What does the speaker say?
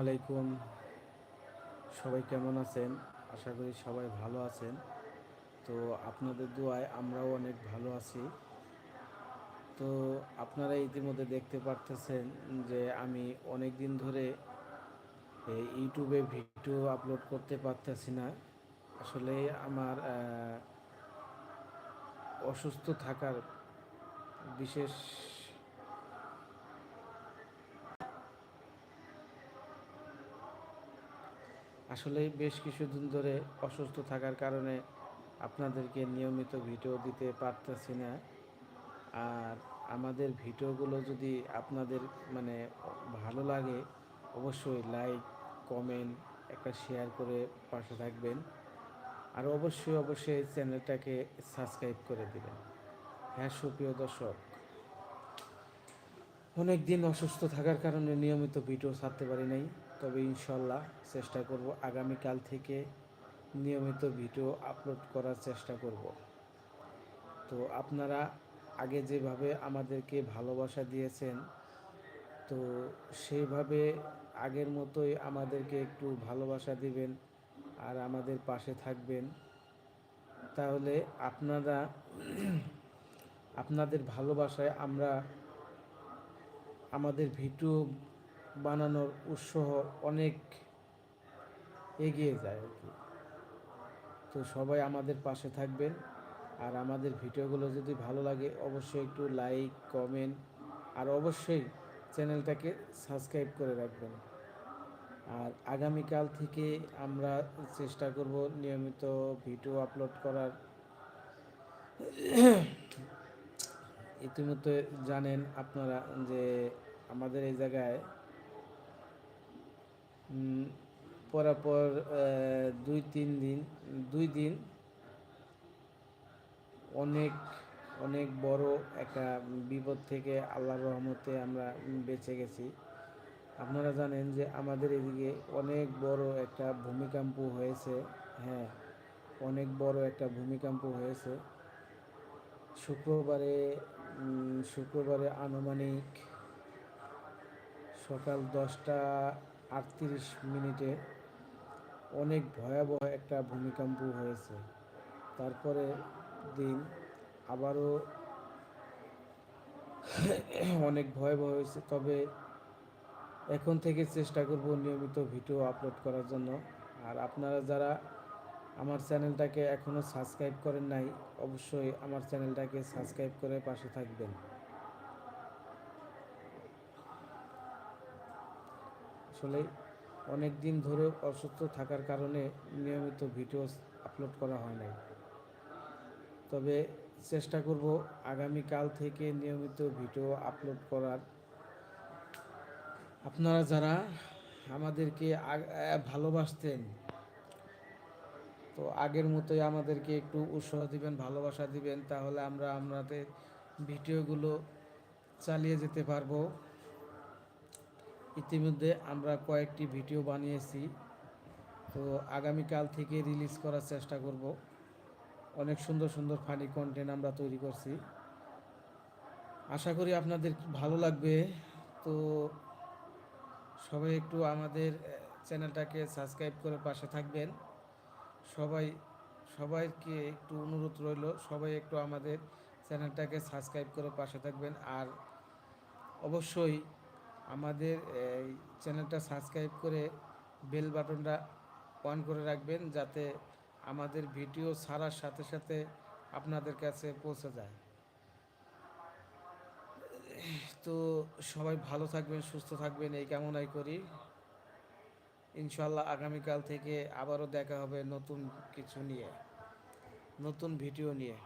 আলাইকুম। সবাই কেমন আছেন? আশা করি সবাই ভালো আছেন। তো আপনাদের দোয়ায় আমরাও অনেক ভালো আছি। তো আপনারা ইতিমধ্যে দেখতে পারতেছেন যে আমি অনেক দিন ধরে ইউটিউবে ভিডিও আপলোড করতে পারতেছি না। আসলে আমার অসুস্থ থাকার বিশেষ আসলে বেশ কিছুদিন ধরে অসুস্থ থাকার কারণে আপনাদেরকে নিয়মিত ভিডিও দিতে পারতেছি না। আর আমাদের ভিডিওগুলো যদি আপনাদের মানে ভালো লাগে, অবশ্যই লাইক, কমেন্ট, একটা শেয়ার করে পাশে থাকবেন। আর অবশ্যই অবশ্যই চ্যানেলটাকে সাবস্ক্রাইব করে দেবেন। হ্যাঁ সুপ্রিয় দর্শক অনেক দিন অসুস্থ থাকার কারণে নিয়মিত ভিডিও ছাড়তে পারি নাই। তবে ইনশাল্লাহ চেষ্টা করব আগামীকাল থেকে নিয়মিত ভিডিও আপলোড করার চেষ্টা করব। তো আপনারা আগে যেভাবে আমাদেরকে ভালোবাসা দিয়েছেন, তো সেইভাবে আগের মতোই আমাদেরকে একটু ভালোবাসা দিবেন আর আমাদের পাশে থাকবেন। তাহলে আপনারা, আপনাদের ভালোবাসায় আমরা আমাদের ভিডিও বানানোর উৎসাহ অনেক এগিয়ে যায় আর কি। তো সবাই আমাদের পাশে থাকবেন। আর আমাদের ভিডিওগুলো যদি ভালো লাগে, অবশ্যই একটু লাইক, কমেন্ট, আর অবশ্যই চ্যানেলটাকে সাবস্ক্রাইব করে রাখবেন। আর আগামীকাল থেকে আমরা চেষ্টা করব নিয়মিত ভিডিও আপলোড করার। ইতিমধ্যে জানেন আপনারা যে আমাদের এই জায়গায় পরাপর দুই, তিন দিন, দুই দিন অনেক অনেক বড় একটা বিপদ থেকে আল্লাহর রহমতে আমরা বেঁচে গেছি। আপনারা জানেন যে আমাদের এদিকে অনেক বড় একটা ভূমিকম্প হয়েছে। হ্যাঁ অনেক বড় একটা ভূমিকম্প হয়েছে। শুক্রবারে শুক্রবারে আনুমানিক সকাল দশটা আটত্রিশ মিনিটে অনেক ভয়াবহ একটা ভূমিকম্প হয়েছে। তারপরে দিন আবারও অনেক ভয়াবহ হয়েছে। তবে এখন থেকে চেষ্টা করব নিয়মিত ভিডিও আপলোড করার জন্য। আর আপনারা যারা আমার চ্যানেলটাকে এখনও সাবস্ক্রাইব করেন নাই, অবশ্যই আমার চ্যানেলটাকে সাবস্ক্রাইব করে পাশে থাকবেন। আসলে অনেক দিন ধরে অসুস্থ থাকার কারণে নিয়মিত ভিডিও আপলোড করা হয় নাই। তবে চেষ্টা করব আগামীকাল থেকে নিয়মিত ভিডিও আপলোড করার। আপনারা যারা আমাদেরকে ভালোবাসতেন, তো আগের মতোই আমাদেরকে একটু উৎসাহ দিবেন, ভালোবাসা দিবেন, তাহলে আমরা আমাদের ভিডিওগুলো চালিয়ে যেতে পারব। ইতিমধ্যে আমরা কয়েকটি ভিডিও বানিয়েছি। তো আগামীকাল থেকে রিলিজ করার চেষ্টা করব। অনেক সুন্দর সুন্দর ফানি কন্টেন্ট আমরা তৈরি করছি। আশা করি আপনাদের ভালো লাগবে। তো সবাই একটু আমাদের চ্যানেলটাকে সাবস্ক্রাইব করে পাশে থাকবেন। সবাই, সবাইকে একটু অনুরোধ রইল, সবাই একটু আমাদের চ্যানেলটাকে সাবস্ক্রাইব করে পাশে থাকবেন। আর অবশ্যই আমাদের, এই চ্যানেলটা সাবস্ক্রাইব করে বেল বাটনটা অন করে রাখবেন যাতে আমাদের ভিডিও ছাড়ার সাথে সাথে আপনাদের কাছে পৌঁছে যায়। তো সবাই ভালো থাকবেন, সুস্থ থাকবেন, এই কামনাই করি। ইনশাল্লাহ আগামীকাল থেকে আবারও দেখা হবে নতুন কিছু নিয়ে, নতুন ভিডিও নিয়ে।